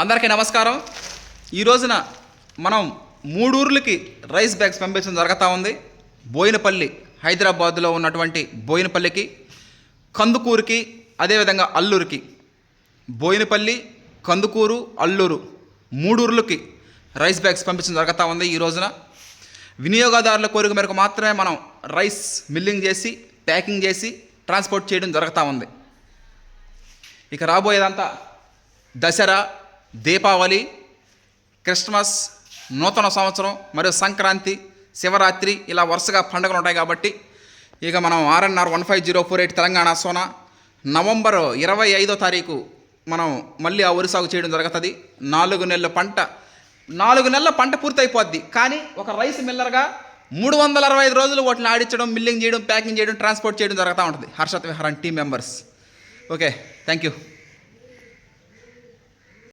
అందరికీ నమస్కారం. ఈ రోజున మనం మూడూర్లకి రైస్ బ్యాగ్స్ పంపించడం జరుగుతూ ఉంది. బోయినపల్లి హైదరాబాద్లో ఉన్నటువంటి బోయినపల్లికి కందుకూరుకి అదేవిధంగా అల్లూరుకి. బోయినపల్లి కందుకూరు అల్లూరు మూడూర్లకి రైస్ బ్యాగ్స్ పంపించడం జరుగుతూ ఉంది ఈ రోజున. వినియోగదారుల కోరిక మేరకు మాత్రమే మనం రైస్ మిల్లింగ్ చేసి ప్యాకింగ్ చేసి ట్రాన్స్పోర్ట్ చేయడం జరుగుతూ ఉంది. ఇక రాబోయేదంతా దసరా దీపావళి క్రిస్మస్ నూతన సంవత్సరం మరియు సంక్రాంతి శివరాత్రి ఇలా వరుసగా పండుగలు ఉంటాయి కాబట్టి ఇక మనం RNR one five zero four eight Telangana Sona. November ఇరవై ఐదో తారీఖు మనం మళ్ళీ ఆ వరి సాగు చేయడం జరుగుతుంది. నాలుగు నెలల పంట నాలుగు నెలల పంట పూర్తయిపోద్ది. కానీ ఒక రైస్ మిల్లర్గా మూడు వందల అరవై ఐదు రోజులు వాటిని ఆడించడం మిల్లింగ్ చేయడం ప్యాకింగ్ చేయడం ట్రాన్స్పోర్ట్ చేయడం జరుగుతూ ఉంటుంది. Harshad విహారాన్ team members. Okay thank you